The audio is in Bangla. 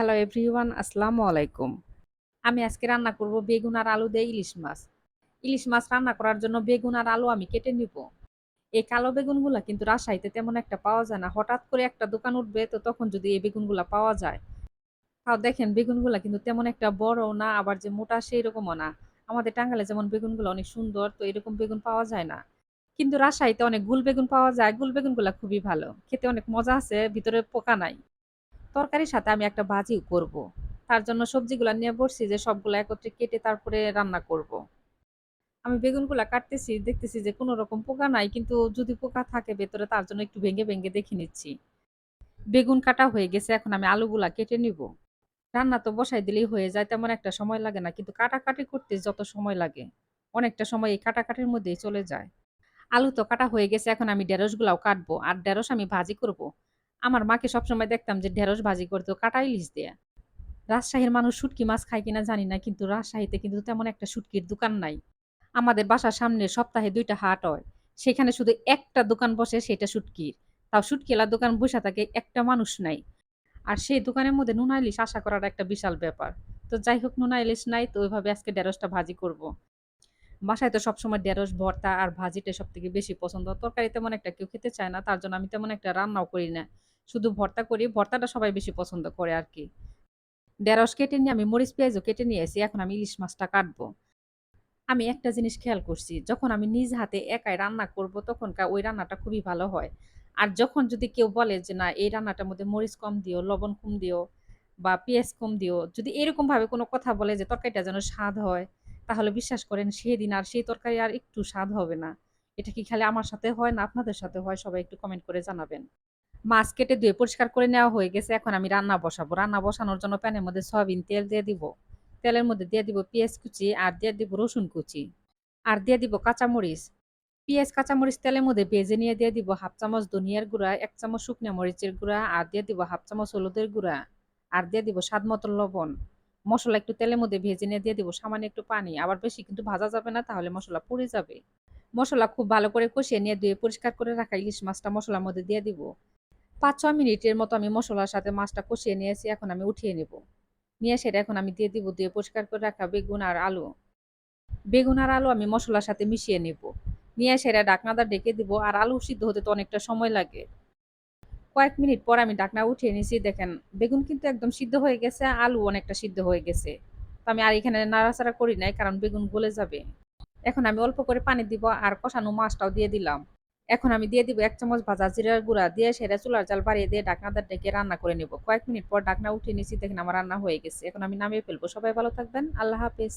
হ্যালো এভরিওয়ান আসসালামু আলাইকুম আমি আজকে রান্না করব বেগুন আর আলু দিয়ে ইলিশ মাছ। ইলিশ মাছ রান্না করার জন্য বেগুন আর আলু আমি কেটে নিব। এই কালো বেগুনগুলা কিন্তু রাজশাহীতে তেমন একটা পাওয়া যায় না। হঠাৎ করে একটা দোকান উঠবে, তো তখন যদি এই বেগুনগুলা পাওয়া যায়। তাও দেখেন, বেগুনগুলা কিন্তু তেমন একটা বড় না, আবার যে মোটা সেই রকমও না। আমাদের টাঙ্গালে যেমন বেগুনগুলো অনেক সুন্দর, তো এরকম বেগুন পাওয়া যায় না। কিন্তু রাজশাহীতে অনেক গুল বেগুন পাওয়া যায়। গুল বেগুনগুলা খুবই ভালো। খেতে অনেক মজা আছে, ভিতরে পোকা নাই। তরকারির সাথে আমি একটা ভাজিও করব। তার জন্য সবজিগুলা নিয়ে বসছি যে সবগুলো একত্রে কেটে তারপরে রান্না করব। আমি বেগুনগুলা কাটতেছি, দেখতেছি যে কোনো রকম পোকা নাই, কিন্তু যদি পোকা থাকে ভেতরে তার জন্য একটু ভেঙে ভেঙে দেখে নিচ্ছি বেগুন কাটা হয়ে গেছে, এখন আমি আলুগুলা কেটে নিব রান্না তো বসাই দিলেই হয়ে যায়, তেমন একটা সময় লাগে না, কিন্তু কাটাকাটি করতে যত সময় লাগে, অনেকটা সময় এই কাটাকাটির মধ্যেই চলে যায় আলু তো কাটা হয়ে গেছে, এখন আমি ঢেঁড়সগুলাও কাটবো, আর ঢেঁড়স আমি ভাজি করব। আমার মাকে সবসময় দেখতাম যে ঢেঁড়স ভাজি করতো কাটা ইলিশ দেয়া। রাজশাহীর মানুষ শুটকি মাছ খায় কিনা জানি না, কিন্তু রাজশাহীতে কিন্তু তেমন একটা শুটকির দোকান নাই। আমাদের বাসার সামনে সপ্তাহে দুইটা হাট হয়, সেখানে শুধু একটা দোকান বসে সেটা শুটকির। তাও শুটকিলা দোকান বসে থাকে একটা মানুষ নাই। আর সেই দোকানের মধ্যে নুনা ইলিশ আশা করার একটা বিশাল ব্যাপার। তো যাই হোক, নুনা ইলিশ নাই, তো ওইভাবে আজকে ঢেঁড়সটা ভাজি করব। বাসায় তো সবসময় ঢেঁড়স, ভর্তা আর ভাজিটা সব থেকে বেশি পছন্দ। তরকারি তেমন একটা কেউ খেতে চায় না, তার জন্য আমি তেমন একটা রান্নাও করি না। শুধু ভর্তা করি, ভর্তাটা সবাই বেশি পছন্দ করে আর কি ঢেঁড়স কেটে নিয়ে আমি মরিচ, পেঁয়াজও কেটে নিয়ে এসি এখন আমি ইলিশ মাছটা কাটবো। আমি একটা জিনিস খেয়াল করছি, যখন আমি নিজ হাতে একাই রান্না করব, তখনকার ওই রান্নাটা খুবই ভালো হয়। আর যখন যদি কেউ বলে যে, না, এই রান্নাটার মধ্যে মরিচ কম দিও, লবণ কম দিও বা পেঁয়াজ কম দিও, যদি এরকম ভাবে কোনো কথা বলে যে, তরকারিটা যেন স্বাদ হয়, তাহলে বিশ্বাস করেন সেদিন আর সেই তরকারি আর একটু স্বাদ হবে না। এটা কি খালি আমার সাথে হয় না আপনাদের সাথে হয়? সবাই একটু কমেন্ট করে জানাবেন। মাছ কেটে ধুয়ে পরিষ্কার করে নেওয়া হয়ে গেছে। এখন আমি রান্না বসাবো। রান্না বসানোর জন্য প্যানের মধ্যে সয়াবিন তেল দিয়ে দিব। তেলের মধ্যে দিয়ে দিব পেঁয়াজ কুচি আর দিয়ে দিব রসুন কুচি। আর দিয়ে দিব কাঁচামরিচ। পেঁয়াজ, কাঁচামরিচ তেলের মধ্যে ভেজে নিয়ে দিয়ে দিব হাফ চামচ ধনিয়ার গুঁড়া, এক চামচ শুকনো মরিচের গুঁড়া আর দিয়ে দিব হাফ চামচ হলুদের গুঁড়া আর দিয়ে দিব স্বাদ মতো লবণ। মশলা একটু তেলের মধ্যে ভেজে নিয়ে দিয়ে দিব সামান্য একটু পানি। আবার বেশি কিন্তু ভাজা যাবে না, তাহলে মশলা পুড়ে যাবে। মশলা খুব ভালো করে কষিয়ে নিয়ে ধুয়ে পরিষ্কার করে রাখা ইলিশ মাছটা মশলার মধ্যে দিয়ে দিব। পাঁচ ছ মিনিটের মতো আমি মশলার সাথে মাছটা কষিয়ে নিয়েছি, এখন আমি উঠিয়ে নেব। নিয়ে সেটা এখন আমি দিয়ে দিব, দিয়ে পরিষ্কার করে রাখা বেগুন আর আলু। বেগুন আর আলু আমি মশলার সাথে মিশিয়ে নেব। নিয়ে সেটা ডাকনাটা ডেকে দিব, আর আলু সিদ্ধ হতে তো অনেকটা সময় লাগে। কয়েক মিনিট পর আমি ডাকনা উঠিয়ে নিয়েছি দেখেন বেগুন কিন্তু একদম সিদ্ধ হয়ে গেছে, আলু অনেকটা সিদ্ধ হয়ে গেছে। তো আমি আর এখানে নাড়াচাড়া করি নাই, কারণ বেগুন গলে যাবে। এখন আমি অল্প করে পানি দিব, আর কষানো মাছটাও দিয়ে দিলাম। এখন আমি দিয়ে দিব এক চামচ ভাজা জিরার গুঁড়া দিয়ে সেটা চুলার জাল বাড়িয়ে দিয়ে ডাকনাদার ডেকে রান্না করে নেব। কয়েক মিনিট পর ডাকনা উঠিয়ে নিয়েছি দেখেন আমার রান্না হয়ে গেছে। এখন আমি নামিয়ে ফেলব। সবাই ভালো থাকবেন। আল্লাহ হাফেজ।